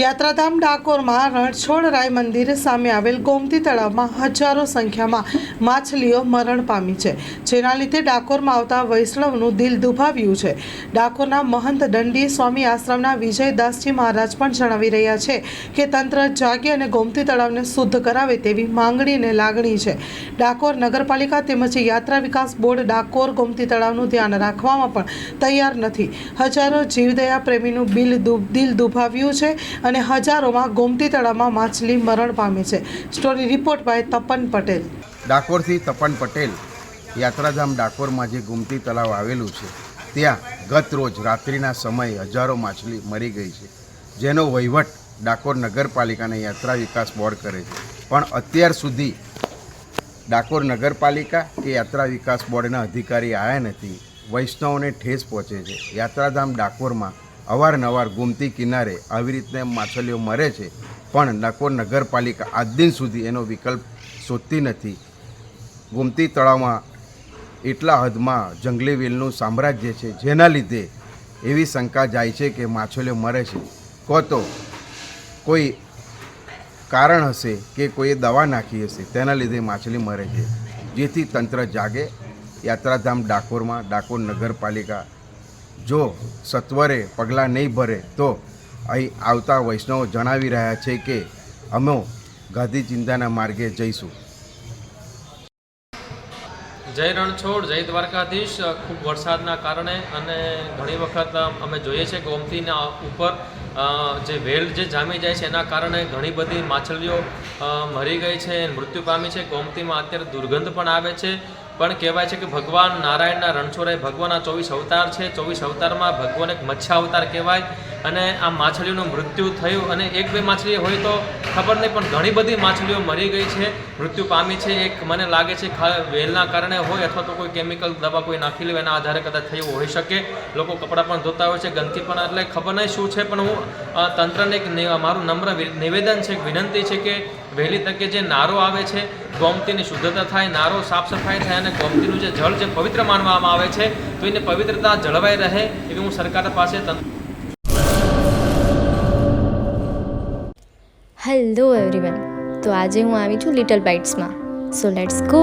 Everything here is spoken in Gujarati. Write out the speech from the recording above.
યાત્રાધામ ડાકોરમાં રણછોડરાય મંદિર સામે આવેલ ગોમતી તળાવમાં હજારો સંખ્યામાં માછલીઓ મરણ પામી છે, જેના લીધે ડાકોરમાં આવતા વૈષ્ણવનું દિલ દુભાવ્યું છે. ડાકોરના મહંત દંડી સ્વામી આશ્રમના વિજયદાસજી મહારાજ પણ જણાવી રહ્યા છે કે તંત્ર જાગે અને ગોમતી તળાવને શુદ્ધ કરાવે તેવી માંગણી અને લાગણી છે. ડાકોર નગરપાલિકા તેમજ યાત્રા વિકાસ બોર્ડ ડાકોર ગોમતી તળાવનું ધ્યાન રાખવામાં પણ તૈયાર નથી. હજારો જીવદયા પ્રેમીનું બિલ દિલ દુભાવ્યું છે અને હજારોમાં ગોમતી તળાવમાં માછલી મરણ પામી છે. Story report by Tapan Patel. ડાકોરથી Tapan Patel, યાત્રાધામ ડાકોરમાં જે ગોમતી તળાવ આવેલું છે, ત્યાં ગત રોજ રાત્રિના સમયે હજારો માછલી મરી ગઈ છે. જેનો વહીવટ ડાકોર નગરપાલિકાને યાત્રા વિકાસ બોર્ડ કરે છે. પણ અત્યાર સુધી ડાકોર નગરપાલિકા કે યાત્રા વિકાસ બોર્ડના અધિકારી આવ્યા નથી, વૈષ્ણવોને ઠેસ પહોંચે છે. યાત્રાધામ ડાકોરમાં અવારનવાર ગુમતી કિનારે આવી રીતે માછલીઓ મરે છે. પણ ડાકોર નગરપાલિકા આજ દિન સુધી એનો વિકલ્પ શોધતી નથી. ગુમતી તળાવમાં એટલા હદમાં જંગલી વેલનું સામ્રાજ્ય છે, જેના લીધે એવી શંકા જાય છે કે માછલીઓ મરે છે. કો તો, કોઈ કારણ હશે કે કોઈએ દવા નાખી હશે, તેના લીધે માછલી મરે છે. જેથી તંત્ર જાગે. યાત્રાધામ ડાકોરમાં ડાકોર નગરપાલિકા જો સત્વરે પગલાં નહીં ભરે તો અહીં આવતા વૈષ્ણવો જણાવી રહ્યા છે કે અમે ગાંધી ચિંતાના માર્ગે જઈશું. જય રણછોડ, જય દ્વારકાધીશ. ખૂબ વરસાદના કારણે અને ઘણી વખત અમે જોઈએ છે ગોમતીના ઉપર જે વેલ જે જામી જાય છે એના કારણે ઘણી બધી માછલીઓ મરી ગઈ છે, મૃત્યુ પામી છે. ગોમતીમાં અત્યારે દુર્ગંધ પણ આવે છે. પણ કહેવાય છે કે ભગવાન નારાયણના રણછોડરાય ભગવાનના ચોવીસ અવતાર છે. ચોવીસ અવતારમાં ભગવાન એક મચ્છા અવતાર કહેવાય અને આ માછલીઓનું મૃત્યુ થયું અને એક બે માછલી હોય તો ખબર નહીં, પણ ઘણી બધી માછલીઓ મરી ગઈ છે, મૃત્યુ પામી છે. એક મને લાગે છે વેલના કારણે હોય અથવા તો કોઈ કેમિકલ દવા કોઈ નાખી લે એના આધારે કદાચ થયું હોઈ શકે. લોકો કપડાં પણ ધોતા હોય છે, ગંદકી પણ, એટલે ખબર નહીં શું છે, પણ હું તંત્રને એક મારું નમ્ર નિવેદન છે વિનંતી છે કે વહેલી તકે જે નારો આવે છે, ગોમતીની શુદ્ધતા થાય, નારો સાફ સફાઈ થાય અને ગોમતીનું જે જળ જે પવિત્ર માનવામાં આવે છે, તો એને પવિત્રતા જળવાઈ રહે એવી હું સરકાર પાસે હેલો એવરીવન તો આજે હું આવી છું લિટલ બાઇટ્સમાં સો લેટ્સ ગો